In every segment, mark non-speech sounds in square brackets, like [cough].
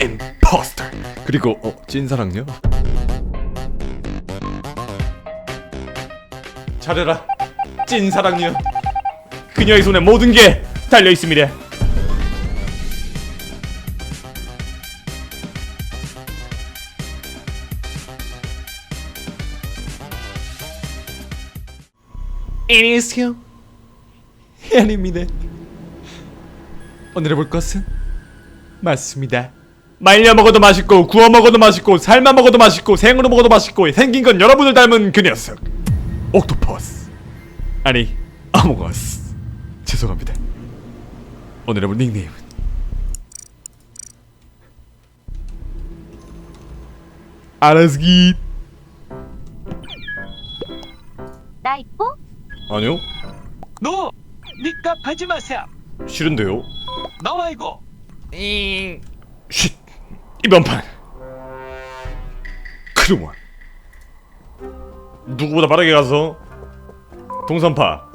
임포스터 그리고 어 찐사랑요? 잘해라 찐사랑요 그녀의 손에 모든 게 달려 있습니다. 안녕하세요 혜안입니다 오늘 해볼 것은 맞습니다. 말려 먹어도 맛있고 구워 먹어도 맛있고 삶아 먹어도 맛있고 생으로 먹어도 맛있고 생긴 건 여러분을 닮은 그 녀석 옥토퍼스 아니 아몽어스 죄송합니다. 오늘 해볼 닉네임은 아라스기 나 이뻐? 아니요 너 니값 하지 마세요. 싫은데요 나와 이거. 쉿 이번 판 크루먼 누구보다 빠르게 가서 동선파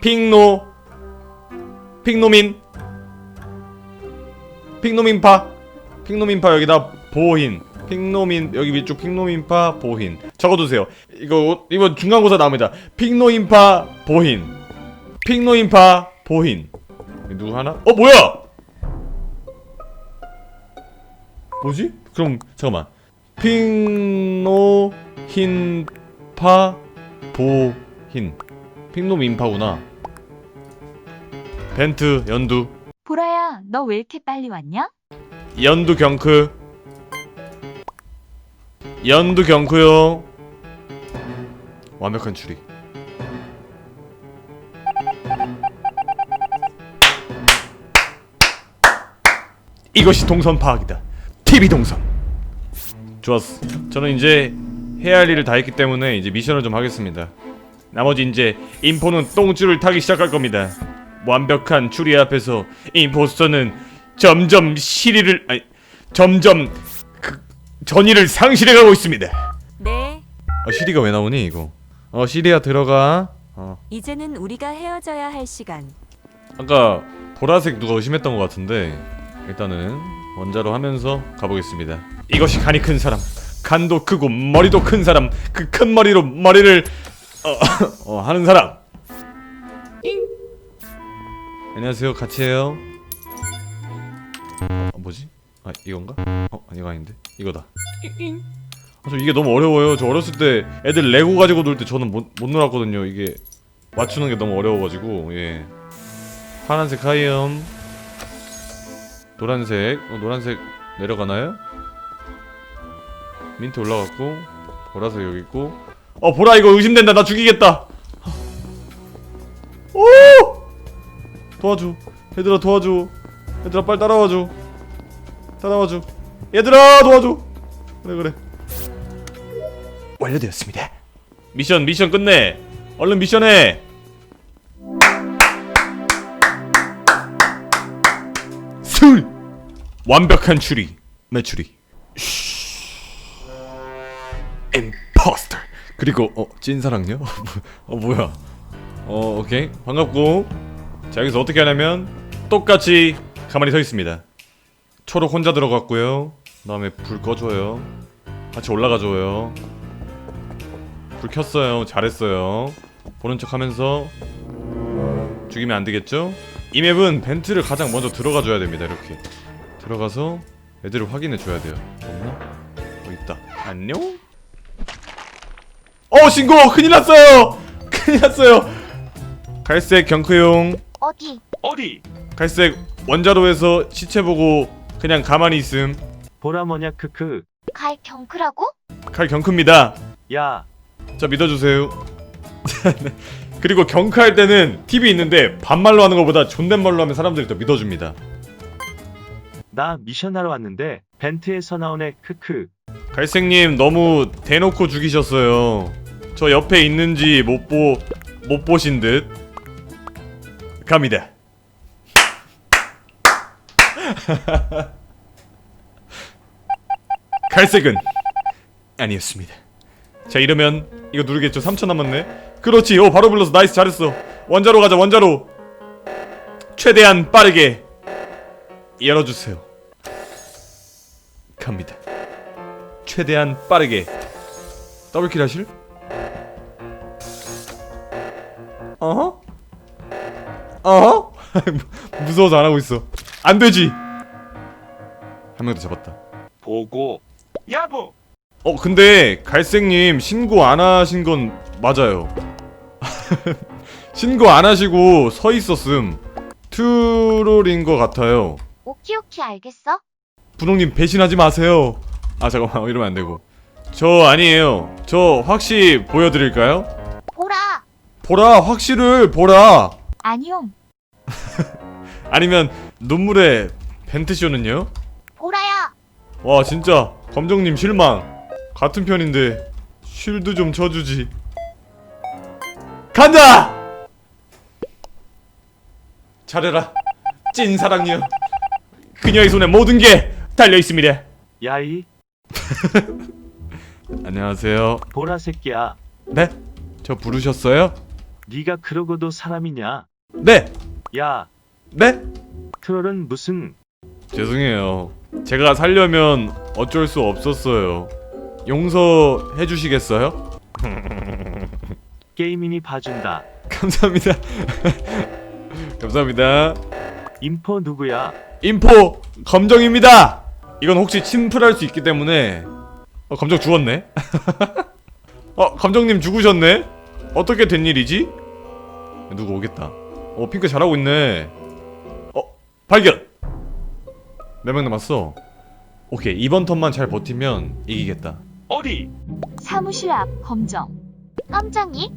핑노 핑노민 핑노민파 핑노민파 여기다 보흰 핑노민 여기 위쪽 핑노민파 보흰 적어두세요. 이거 이번 중간고사 나옵니다. 핑노인파 보흰 핑노인파 보흰 누구 하나? 어 뭐야? 뭐지? 그럼 잠깐만 핑노 흰파 보흰 핑노 민파구나 벤트 연두 보라야, 너 왜 이렇게 빨리 왔냐? 연두 경크 연두 경크요 완벽한 추리 이것이 동선 파악이다. TV 동선. 좋았어. 저는 이제 해야 할 일을 다 했기 때문에 이제 미션을 좀 하겠습니다. 나머지 이제 인포는 똥줄을 타기 시작할 겁니다. 완벽한 추리 앞에서 임포스터는 점점 시리를 아니 점점 그 전의를 상실해가고 있습니다. 네, 아 시리가 왜 나오니 이거? 어 시리야 들어가. 어. 이제는 우리가 헤어져야 할 시간. 아까 보라색 누가 의심했던 것 같은데 일단은 원자로 하면서 가보겠습니다. 이것이 간이 큰 사람, 간도 크고 머리도 큰 사람, 그 큰 머리로 머리를 어, [laughs] 어, 하는 사람. 안녕하세요, 같이 해요. 어, 뭐지? 아 이건가? 어 아니가 아닌데 이거다. 아, 저 이게 너무 어려워요. 저 어렸을 때 애들 레고 가지고 놀 때 저는 못, 못 놀았거든요. 이게 맞추는 게 너무 어려워가지고 예. 파란색 하이엄 노란색. 어, 노란색 내려가나요? 민트 올라갔고 보라색 여기 있고. 어 보라 이거 의심된다. 나 죽이겠다. 오 도와줘. 얘들아 도와줘. 얘들아 빨리 따라와줘. 따라와줘. 얘들아 도와줘. 그래 그래. 완료되었습니다. 미션 미션 끝내. 얼른 미션해 술 완벽한 추리 매추리 임포스터! 그리고 어 찐사랑요 [laughs] 어 뭐야? 어 오케이. 반갑고. 자 여기서 어떻게 하냐면 똑같이 가만히 서 있습니다. 초록 혼자 들어갔고요. 그다음에 불 꺼줘요. 같이 올라가줘요. 불 켰어요. 잘했어요. 보는 척 하면서 죽이면 안 되겠죠? 이 맵은 벤트를 가장 먼저 들어가 줘야 됩니다. 이렇게 들어가서 애들을 확인해 줘야 돼요. 없나? 어 있다. 안녕? 어 신고! 큰일 났어요! [laughs] 큰일 났어요! 갈색 경크용 어디? 어디? 갈색 원자로에서 시체 보고 그냥 가만히 있음 보라 뭐냐 크크. 갈 경크라고? 칼 경크입니다. 야, 자 믿어주세요. [laughs] 그리고 경크할 때는 팁이 있는데 반말로 하는 것보다 존댓말로 하면 사람들이 더 믿어줍니다. 나 미션하러 왔는데 벤트에서 나오네 크크. 갈색님 너무 대놓고 죽이셨어요. 저 옆에 있는지 못 보, 못 보신 듯. 갑니다. [laughs] 갈색은 아니었습니다. 자 이러면 이거 누르겠죠? 3초 남았네. 그렇지. 오 바로 불렀어. 나이스 잘했어. 원자로 가자 원자로. 최대한 빠르게 열어주세요. 갑니다. 최대한 빠르게 더블킬 하실? 어허? 어허? [laughs] 무서워서 안 하고 있어. 안 되지. 한 명 더 잡았다. 보고 야보 어 근데 갈색님 신고 안 하신 건 맞아요. [laughs] 신고 안 하시고 서 있었음. 트롤인 것 같아요. 오키 오키 알겠어? 분홍님 배신하지 마세요. 아 잠깐만 이러면 안 되고. 저 아니에요. 저 확시 보여드릴까요? 보라. 보라 확시를 보라. 아니용. [laughs] 아니면 눈물의 벤트쇼는요? 보라야. 와 진짜 검정님 실망. 같은 편인데 쉴드 좀 쳐주지. 간다. 잘해라. 찐 사랑녀. 그녀의 손에 모든 게 달려 있습니다. 야이 [laughs] 안녕하세요. 보라 새끼야 네? 저 부르셨어요? 네가 그러고도 사람이냐 네. 야 네? 트롤은 무슨 죄송해요. 제가 살려면 어쩔 수 없었어요. 용서해 주시겠어요? [laughs] 게이밍이 봐준다 [laughs] 감사합니다. [laughs] 감사합니다. 인포 누구야 인포 검정입니다. 이건 혹시 침풀할 수 있기 때문에 어, 검정 죽었네. [laughs] 어 검정님 죽으셨네. 어떻게 된 일이지? 누구 오겠다. 어 핑크 잘하고 있네. 어 발견. 몇 명 남았어? 오케이 이번 턴만 잘 버티면 이기겠다. 어디 사무실 앞 검정. 깜장이?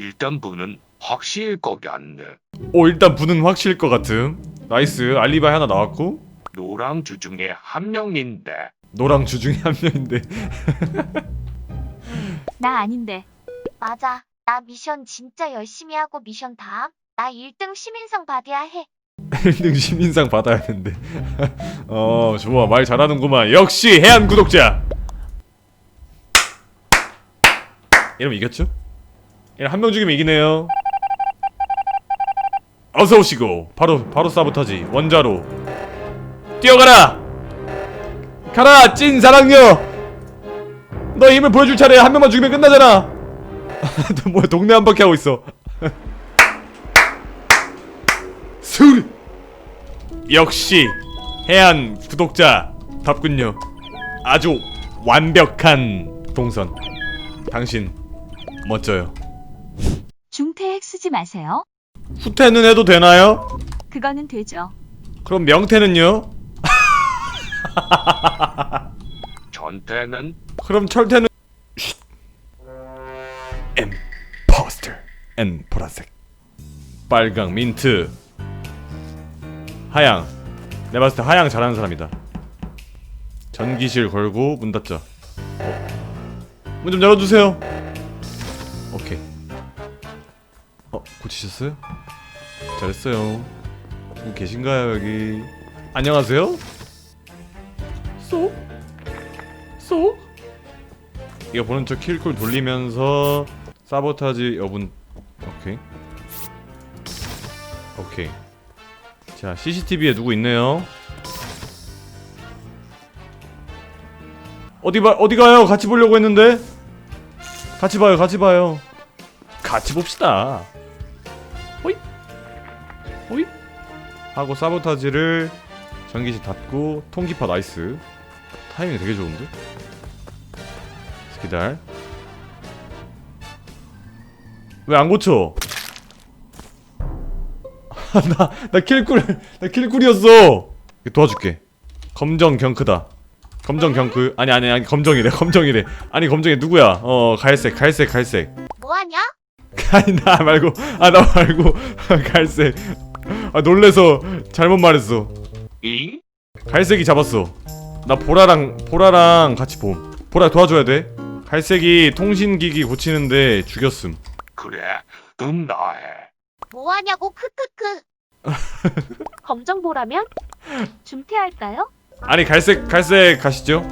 일단 분은 확실일 것 같네. 오 일단 분은 확실일 것 같음. 나이스 알리바이 하나 나왔고 노랑 주 중에 한 명인데 노랑 주 중에 한 명인데 [laughs] 나 아닌데. 맞아. 나 미션 진짜 열심히 하고 미션 다함. 나 1등 시민상 받아야 해. [laughs] 1등 시민상 받아야 되는데. [laughs] 어, 좋아. 말 잘하는구만. 역시 해안 구독자. 이러면 이겼죠? 이러면 한명 죽이면 이기네요. 어서 오시고. 바로 바로 사보타지. 원자로. 뛰어가라. 가라. 찐 사랑녀. 너 힘을 보여줄 차례 한 명만 죽이면 끝나잖아. [laughs] 너 뭐야 동네 한 바퀴 하고 있어. [laughs] 술. 역시 해안 구독자 답군요. 아주 완벽한 동선. 당신 멋져요. 마세요. 후퇴는 해도 되나요? 그거는 되죠. 그럼 명태는요? [laughs] 전태는 그럼 철퇴는 쉿. 엠포스터 앤 보라색 빨강 민트 하양 내가 봤을 때 하양 잘하는 사람이다 전기실 걸고 문 닫자 어? 문좀 열어주세요 어 고치셨어요? 잘했어요. 누구 계신가요 여기? 안녕하세요? 쏙? 쏙? 이거 보는 척 킬쿨 돌리면서 사보타지 여분. 오케이. 오케이. 자 CCTV에 누구 있네요? 어디 봐 어디 가요? 같이 보려고 했는데? 같이 봐요 같이 봐요. 같이 봅시다 호잇 하고 사보타지를 전기실 닫고 통기파 나이스 타이밍이 되게 좋은데 기다려 왜안 고쳐? [laughs] 나, 나 킬쿨, 나 킬쿨이었어! 도와줄게. 검정 경크다. 검정 경크. 아니, 아니, 아니, 검정이래, 검정이래. 아니, 검정이 누구야? 어, 갈색, 갈색, 갈색. 뭐하냐? [laughs] 아니, 나 말고, 아, 나 말고, [laughs] 갈색. 아, 놀래서 잘못 말했어. 잉? 갈색이 잡았어. 나 보라랑, 보라랑 같이 봄. 보라 도와줘야 돼. 갈색이 통신기기 고치는데 죽였음. 그래. 음 나해. 뭐하냐고 크크크. [laughs] 검정 보라면? 중퇴할까요? 아니 갈색 갈색 가시죠.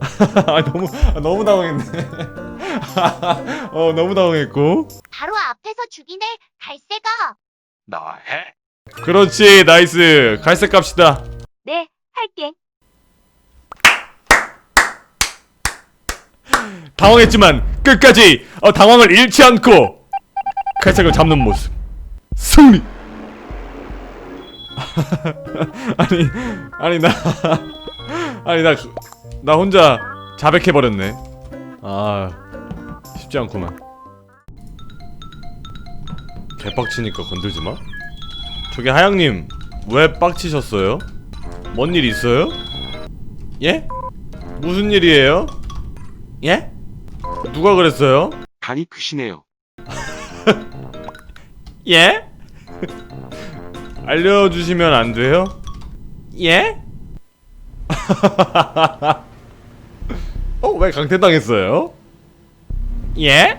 [laughs] 아 너무 아, 너무 당황했네. [laughs] 어 너무 당황했고. 바로 앞에서 죽이네 갈새가. 나해. 그렇지 나이스. 갈색 갑시다. 네, 할게. 당황했지만 끝까지 어, 당황을 잃지 않고 갈색을 잡는 모습. 승리! [laughs] 아니 아니 나 아니 나 나 혼자 자백해 버렸네. 아 쉽지 않구만. 개빡치니까 건들지 마 저기 하양님 왜 빡치셨어요? 뭔 일 있어요? 예? 무슨 일이에요? 예? 누가 그랬어요? 간이 크시네요. [laughs] 예? 알려주시면 안 돼요? 예? [laughs] 어, 왜 강퇴당했어요? 예?